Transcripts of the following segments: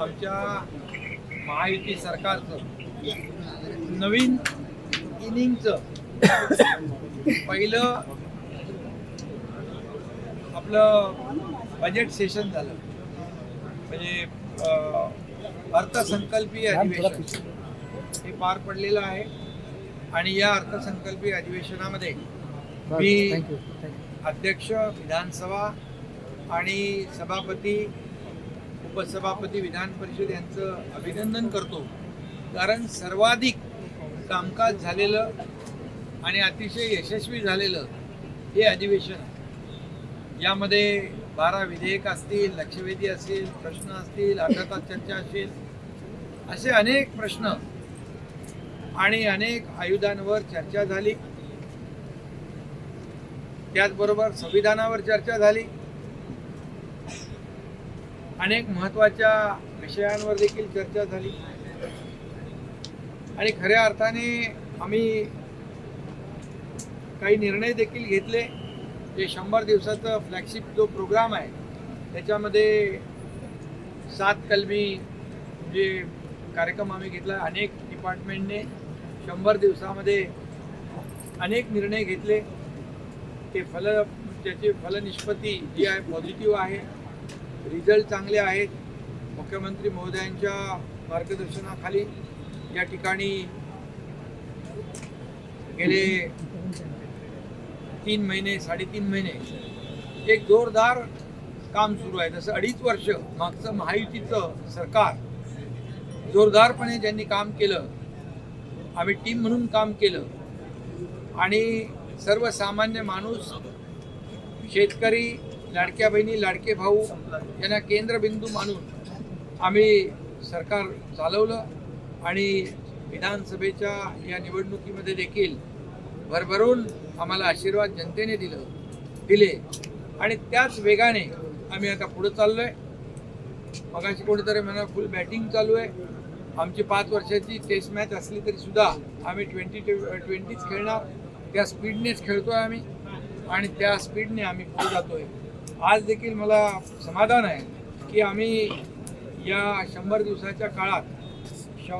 आमच्या महायुती सरकारचं नवीन इनिंगचं पहिलं आपलं बजेट सेशन झालं. म्हणजे अर्थसंकल्पीय अधिवेशन. हे पार पडलेलं आहे. आणि या अर्थसंकल्पीय अधिवेशनामध्ये मी अध्यक्ष विधानसभा आणि सभापती उपसभापती विधान परिषद यांचं अभिनंदन करतो. कारण सर्वाधिक कामकाज झालेलं आणि अतिशय यशस्वी झालेलं हे अधिवेशन यामध्ये बारा विधेयक असतील लक्षवेधी असेल प्रश्न असतील अर्धा तास चर्चा असेल असे अनेक प्रश्न आणि अनेक आयुधांवर चर्चा झाली. त्याचबरोबर संविधानावर चर्चा झाली. अनेक महत्त्वाच्या विषयांवर देखील चर्चा झाली. आणि खऱ्या अर्थाने आम्ही काही निर्णय देखील घेतले. जे शंभर दिवसाचा फ्लॅगशिप जो प्रोग्राम आहे त्याच्यामध्ये सात कलमी जे कार्यक्रम आम्ही घेतला. अनेक डिपार्टमेंटने शंभर दिवसामध्ये अनेक निर्णय घेतले. ते फल त्याची फलनिष्पत्ती जी आहे पॉझिटिव्ह आहे. रिझल्ट चांगले आहेत. मुख्यमंत्री महोदयांच्या मार्गदर्शनाखाली या ठिकाणी गेले तीन महिने साडेतीन महिने एक जोरदार काम सुरू आहे. जसं अडीच वर्ष मागचं महायुतीचं सरकार जोरदारपणे ज्यांनी काम केलं आम्ही टीम म्हणून काम केलं आणि सर्वसामान्य माणूस शेतकरी लाडक्या बहिणी लाडके भाऊ यांना केंद्रबिंदू मानून आम्ही सरकार चालवलं आणि विधानसभेच्या या निवडणुकीमध्ये देखील भरभरून आम्हाला आशीर्वाद जनतेने दिलं दिले. आणि त्याच वेगाने आम्ही आता पुढं चाललो आहे मगाशी कोणीतरी म्हणा फुल बॅटिंग चालू आहे. आमची पाच वर्षाची टेस्ट मॅच असली तरी सुद्धा आम्ही ट्वेंटी ट्वेंटीच खेळणार. त्या स्पीडनेच खेळतोय आम्ही आणि त्या स्पीडने आम्ही पुढे जातोय. आज देखील मला समाधान आहे की आम्ही या शंभर दिवसाच्या काळात श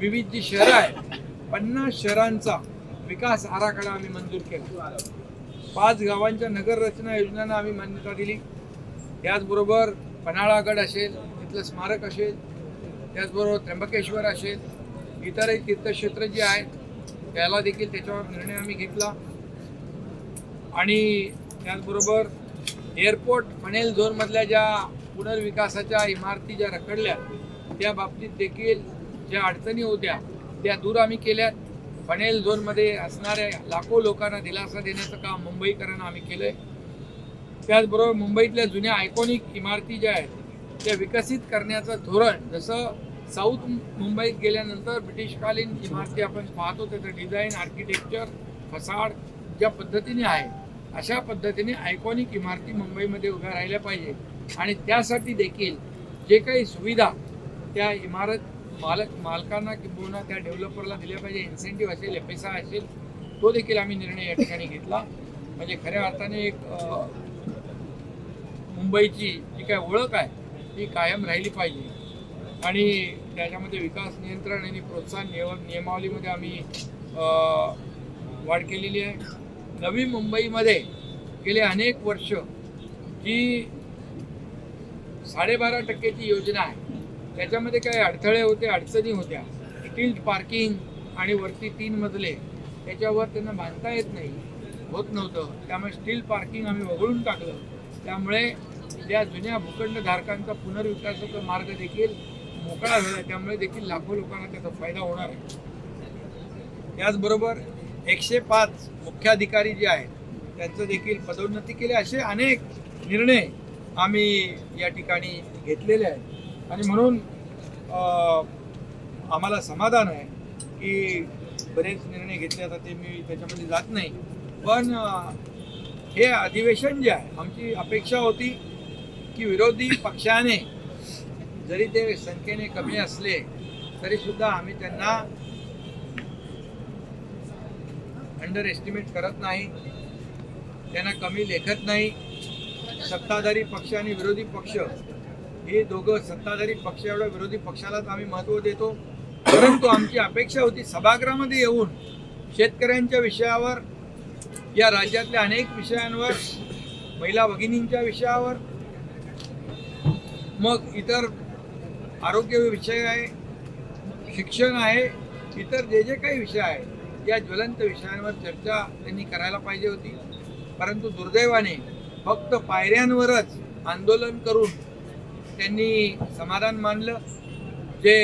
विविध जी शहरं आहेत पन्नास शहरांचा विकास आराखडा आम्ही मंजूर केला. पाच गावांच्या नगररचना योजनांना आम्ही मान्यता दिली. त्याचबरोबर पन्हाळागड असेल तिथलं स्मारक असेल त्याचबरोबर त्र्यंबकेश्वर असेल इतरही तीर्थक्षेत्र जी आहेत त्याला देखील त्याच्यावर निर्णय आम्ही घेतला. आणि त्याचबरोबर एअरपोर्ट फनेल झोनमधल्या ज्या पुनर्विकासाच्या इमारती ज्या रखडल्या त्या बाबतीत देखील ज्या अडचणी होत्या त्या दूर आम्ही केल्यात. फनेल झोनमध्ये असणाऱ्या लाखो लोकांना दिलासा देण्याचं काम मुंबईकरांना आम्ही केलं आहे त्याचबरोबर मुंबईतल्या जुन्या आयकॉनिक इमारती ज्या आहेत त्या विकसित करण्याचं धोरण जसं साऊथ मुंबईत गेल्यानंतर ब्रिटिशकालीन इमारती आपण पाहतो त्याचं डिझाईन आर्किटेक्चर फसाड ज्या पद्धतीने आहे अशा पद्धतीने आयकॉनिक इमारती मुंबईमध्ये उभ्या राहिल्या पाहिजे. आणि त्यासाठी देखील जे काही सुविधा त्या इमारत मालक मालकांना किंबहुना त्या डेव्हलपरला दिल्या पाहिजे इन्सेंटिव्ह असेल एफ एस आय असेल तो देखील आम्ही निर्णय या ठिकाणी घेतला. म्हणजे खऱ्या अर्थाने एक मुंबईची जी काय ओळख आहे ती कायम राहिली पाहिजे. आणि त्याच्यामध्ये विकास नियंत्रण आणि प्रोत्साहन नियम नियमावलीमध्ये आम्ही वाढ केलेली आहे. नवी मुंबईमध्ये गेले अनेक वर्ष जी साडेबारा टक्क्याची योजना आहे. त्याच्यामध्ये काही अडथळे होते अडचणी होत्या. टिल्ट पार्किंग आणि वरती तीन मजले त्याच्यावर त्यांना बांधता येत नाही होत नव्हतं. त्यामुळे स्टील पार्किंग आम्ही वगळून टाकलं. त्यामुळे त्या जुन्या भूखंडधारकांचा पुनर्विकासाचा मार्ग देखील मोकळा झाला. त्यामुळे देखील लाखो लोकांना त्याचा फायदा होणार आहे. त्याचबरोबर एकशे पाच मुख्याधिकारी जे आहेत त्यांचं देखील पदोन्नती केली. असे अनेक निर्णय आम्ही या ठिकाणी घेतलेले आहेत. आणि म्हणून आम्हाला समाधान आहे की बरेच निर्णय घेतले जातात ते मी त्याच्यामध्ये जात नाही. पण हे अधिवेशन जे आहे आमची अपेक्षा होती की विरोधी पक्षाने जरी ते संख्येने कमी असले तरीसुद्धा आम्ही त्यांना अंडर एस्टिमेट करत नाही. त्यांना कमी लेखत नाही. सत्ताधारी पक्ष आणि विरोधी पक्ष हे दोघं सत्ताधारी पक्ष एवढ्या विरोधी पक्षालाच आम्ही महत्त्व देतो. परंतु आमची अपेक्षा होती सभागृहामध्ये येऊन शेतकऱ्यांच्या विषयावर या राज्यातल्या अनेक विषयांवर महिला भगिनींच्या विषयावर मग इतर आरोग्य विषय आहे शिक्षण आहे इतर जे जे काही विषय आहे या ज्वलंत विषयांवर चर्चा त्यांनी करायला पाहिजे होती. परंतु दुर्दैवाने फक्त पायऱ्यांवरच आंदोलन करून त्यांनी समाधान मानलं. जे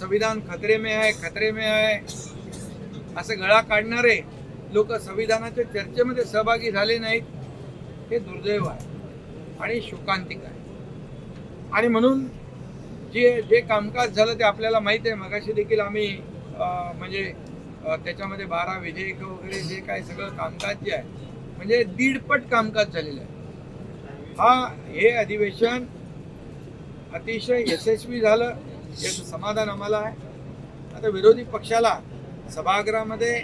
संविधान खतरे में आहे खतरे में आहे असं गळा काढणारे लोक संविधानाच्या चर्चेमध्ये सहभागी झाले नाहीत. हे दुर्दैव आहे आणि शोकांतिक आहे. आणि म्हणून जे जे कामकाज झालं ते आपल्याला माहीत आहे. मगाशी देखील आम्ही म्हणजे त्याच्यामध्ये बारा विधेयक वगैरे जे काय सगळं कामकाज जे आहे म्हणजे दीडपट कामकाज झालेलं आहे. हा हे अधिवेशन अतिशय यशस्वी झालं याचं समाधान आम्हाला आहे. आता विरोधी पक्षाला सभागृहामध्ये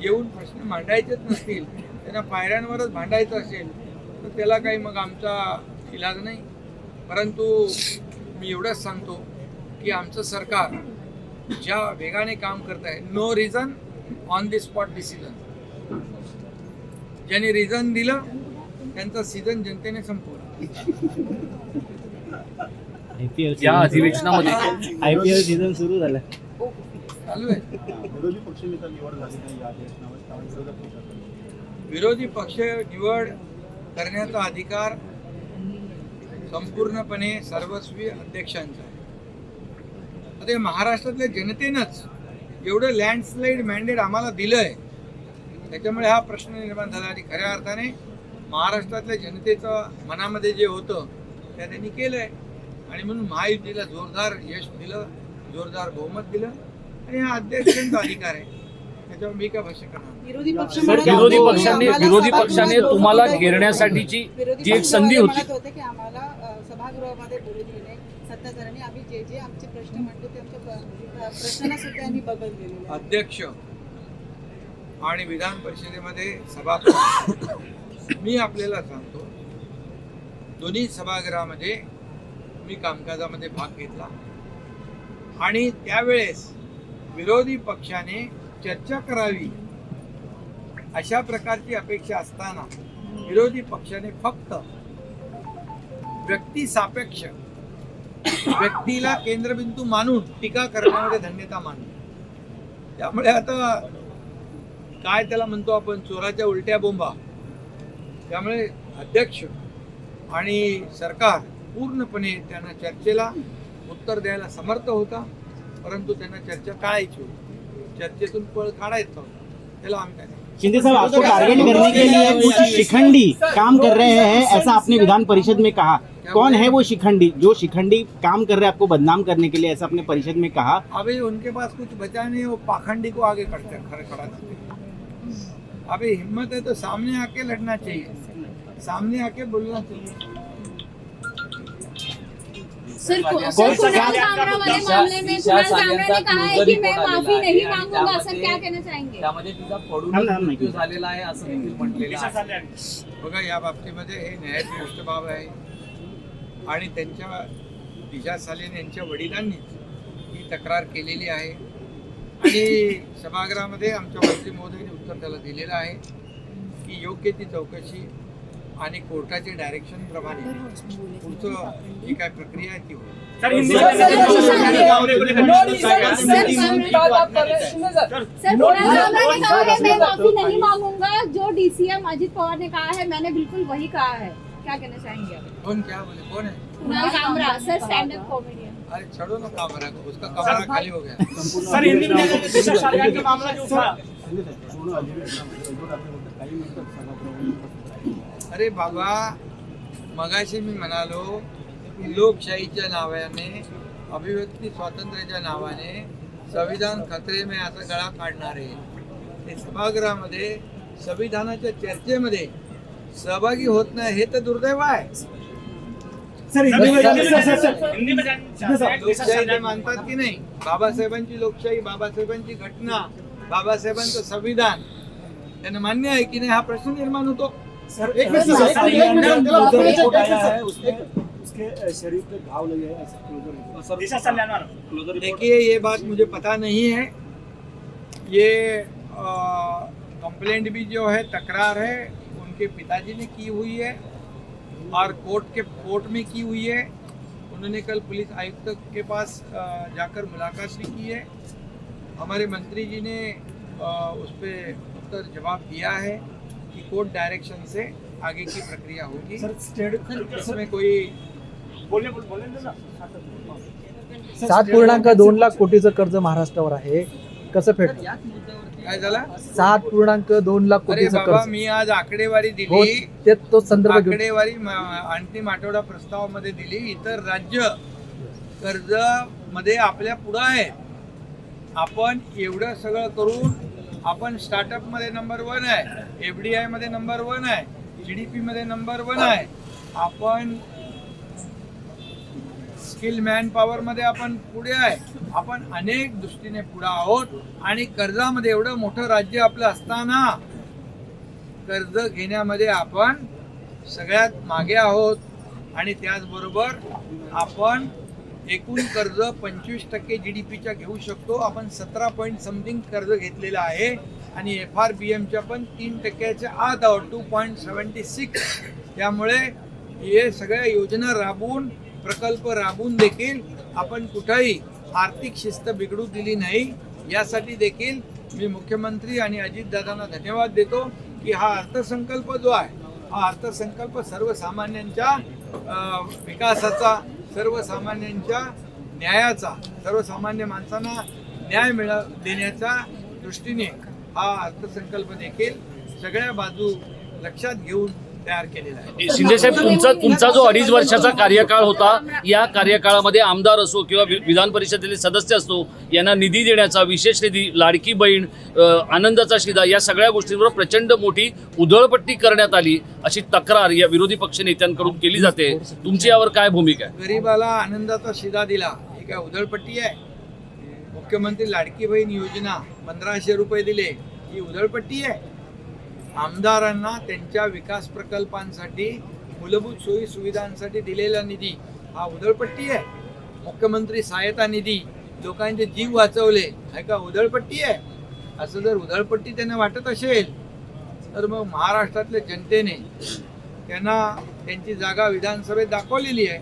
येऊन प्रश्न मांडायचेच नसतील त्यांना पायऱ्यांवरच भांडायचं असेल तर त्याला काही मग आमचा इलाज नाही. परंतु मी एवढंच सांगतो की आमचं सरकार ज्या वेगाने काम करत आहे no reason on the spot decision ज्यांनी रिझन दिलं त्यांचा सीझन जनतेने संपवला. आयपीएल या अधिवेशनामध्ये. आयपीएल सीझन सुरू झालं. चालू आहे. विरोधी पक्षनेता निवड झाली नाही या अधिवेशनावर त्यामुळे विरोधक पक्षाकडे विरोधी पक्ष निवड करण्याचा अधिकार संपूर्णपणे सर्वस्वी अध्यक्षांचा आहे. आता हे महाराष्ट्रातल्या जनतेनंच एवढं लँडस्लाईड मॅन्डेट आम्हाला दिलंय. त्याच्यामुळे हा प्रश्न निर्माण झाला आणि खऱ्या अर्थाने महाराष्ट्रातल्या जनतेचं मनामध्ये जे होतं त्या त्यांनी केलंय. आणि म्हणून महायुतीला जोरदार यश दिलं जोरदार बहुमत दिलं. आणि हा अध्यक्षांचा अधिकार आहे. त्याच्यावर मी काय भाष्य करणार नाही. विरोधी पक्षाने विरोधी पक्षाने तुम्हाला. घेरण्यासाठीची जी एक संधी होती होते की आम्हाला सभागृहामध्ये बोलू दिले नाही. सत्ताधाऱ्यांनी आम्ही जे जे आमचे प्रश्न मांडले ते आमच्या प्रश्नांना सुद्धा यांनी बगल दिलेलं अध्यक्ष आणि विधान परिषदेमध्ये सभापती. मी आपल्याला सांगतो दोन्ही सभागृहामध्ये मी कामकाजामध्ये भाग घेतला. आणि त्यावेळेस विरोधी पक्षाने चर्चा करावी अशा प्रकारची अपेक्षा असताना विरोधी पक्षाने फक्त व्यक्ती सापेक्ष व्यक्तीला केंद्रबिंदू मानून टीका करण्यामध्ये धन्यता मानली. त्यामुळे आता काय त्याला म्हणतो आपण? चोराच्या उलट्या बोंबा. त्यामुळे अध्यक्ष आणि सरकार पूर्णपणे त्यांना चर्चेला उत्तर द्यायला समर्थ होता. परंतु त्यांना चर्चा टाळायची होती. चर्चेतून पळ काढायचा होता. त्याला आम्ही काय. शिंदे साहब आपको टारगेट करने के लिए कुछ शिखंडी काम कर रहे हैं ऐसा आपने विधान परिषद में कहा. कौन है वो शिखंडी? जो शिखंडी काम कर रहे आपको बदनाम करने के लिए ऐसा आपने परिषद में कहा। अभी उनके पास कुछ बचा नहीं वो पाखंडी को आगे करते खड़े खड़ा करते। अभी हिम्मत है तो सामने आके लड़ना चाहिए। सामने आके बोलना चाहिए। सर कौन सर सा कुणाल वाले मामले में? ने कहा है कि मैं माफ़ी नहीं मांगूँगा सर क्या कहना चाहेंगे? त्यामध्ये तिचा पडून थांब, थांब, मृत्यू झालेला आहे असं देखील म्हटलेलं आहे बघा या बाबतीमध्ये हे गोष्ट बाब आहे आणि त्यांच्या दिशा सालेन यांच्या वडिलांनीच ही तक्रार केलेली आहे आणि सभागृहामध्ये आमच्या मंत्री महोदयांनी उत्तर त्याला दिलेलं आहे की योग्य ती चौकशी आणि कोर्टाचे डायरेक्शन प्रमाणे पुढचं जी काय प्रक्रिया आहे ती होईल सर कुणाल कामरा ने कहा है मैं माफी नहीं मांगूंगा जो डीसीएम अजित पवार ने कहा है मैंने बिल्कुल वही कहा है क्या कहना चाहेंगे आप? कौन क्या बोले कौन है Kunal Kamra sir stand up comedian अरे छोड़ो ना कमरा को उसका कमरा खाली हो गया सर हिंदी मध्ये मामला जो था. अरे बाबा मगाशी मी म्हणालो की लोकशाहीच्या नावाने अभिव्यक्ती स्वातंत्र्याच्या नावाने संविधान खतरे में असा गळा काढणारे ते सभागृहामध्ये संविधानाच्या चर्चेमध्ये सहभागी होत नाही हे तर दुर्दैव आहे. लोकशाही मानतात की नाही? बाबासाहेबांची लोकशाही बाबासाहेबांची घटना बाबासाहेबांचं संविधान. त्यांना मान्य आहे की नाही? हा प्रश्न निर्माण होतो. सर, एक मिनट, त्याला आपल्याला रिपोर्ट एक आया मिनट, है उसमें उसके अ, शरीर पे घाव लगे हैं देखिए ये बात मुझे पता नहीं है। ये कंप्लेंट भी जो है तकरार है। उनके पिताजी ने की हुई है और कोर्ट के कोर्ट में की हुई है। उन्होंने कल पुलिस आयुक्त के पास जाकर मुलाकात भी की है। हमारे मंत्री जी ने उस पर उत्तर जवाब दिया है कि कोर्ट डायरेक्शन से आगे की प्रक्रिया होगी। सर स्टेट इसमें कोई दे ना। सात पूर्णांक दोन लाख कोटीचं कर्ज महाराष्ट्रावर आहे. कसं फेड काय झाला? सात पूर्णांक दोन लाख अरे कोटीचं बाबा कर्ज. मी आज आकडेवारी हो दिली ते तो संदर्भ घेऊन. आकडेवारी म- अंतिम आठवडा प्रस्तावामध्ये दिली. इतर राज्य कर्जमध्ये आपल्या पुढं आहे आपण एवढं सगळं करून आपण स्टार्टअपमध्ये नंबर वन आहे. एफ डी मध्ये नंबर वन आहे. जीडीपी मध्ये नंबर वन आहे. आपण स्किल मॅन पॉवर मध्ये आपण पुढे आहे. आपण अनेक दृष्टीने पुढे आहोत. आणि कर्जामध्ये एवढं मोठं राज्य आपलं असताना कर्ज घेण्यामध्ये आपण सगळ्यात मागे आहोत. आणि त्याचबरोबर आपण एकूण कर्ज पंचवीस टक्के जी डी पीच्या घेऊ शकतो. आपण सतरा पॉईंट समथिंग कर्ज घेतलेलं आहे. आणि एफ आर बी एमच्या पण तीन टक्क्याच्या आत आहोत. टू पॉईंट सेवन्टी सिक्स त्यामुळे हे सगळ्या योजना राबवून प्रकल्प राबवून देखील आपण कुठंही आर्थिक शिस्त बिघडू दिली नाही. यासाठी देखील मी मुख्यमंत्री आणि अजितदादांना धन्यवाद देतो की हा अर्थसंकल्प जो आहे हा अर्थसंकल्प सर्वसामान्यांच्या विकासाचा सर्वसामान्यांच्या न्यायाचा सर्वसामान्य माणसांना न्याय मिळव देण्याच्या दृष्टीने हा अर्थसंकल्प देखील सगळ्या बाजू लक्षात घेऊन तयार केलेला आहे. शिंदे साहेब तुमचा तुमचा जो अडीच वर्षाचा कार्यकाळ होता या कार्यकाळामध्ये आमदार असो किंवा विधान परिषदेचे सदस्य असतो यांना निधी देण्याचा विशेष निधी लाडकी बहीण आनंदाचा शिदा या सगळ्या गोष्टींवर प्रचंड मोठी उधळपट्टी करण्यात आली अशी तक्रार या विरोधी पक्षनेत्यांकडून केली जाते. तुमची यावर काय भूमिका आहे? गरीबाला आनंदाचा शिदा दिला ही काय उधळपट्टी आहे? मुख्यमंत्री लाडकी बहीण योजना पंधराशे रुपये दिले ही उधळपट्टी आहे? आमदारांना त्यांच्या विकास प्रकल्पांसाठी मूलभूत सोयी सुविधांसाठी दिलेला निधी हा उधळपट्टी आहे. मुख्यमंत्री सहायता निधी लोकांचे जीव वाचवले हे का उधळपट्टी आहे? असं जर उधळपट्टी त्यांना वाटत असेल तर मग महाराष्ट्रातल्या जनतेने त्यांना त्यांची जागा विधानसभेत दाखवलेली आहे.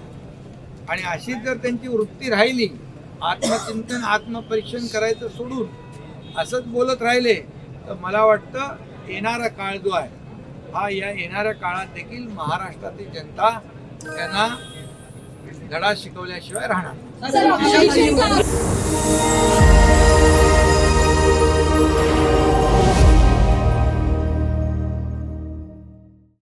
आणि अशीच जर त्यांची वृत्ती राहिली आत्मचिंतन आत्मपरीक्षण करायचं सोडून असंच बोलत राहिले तर मला वाटतं येणारा काळ जो आहे हा या येणाऱ्या काळात देखील महाराष्ट्रातील जनता त्यांना धडा शिकवल्याशिवाय राहणार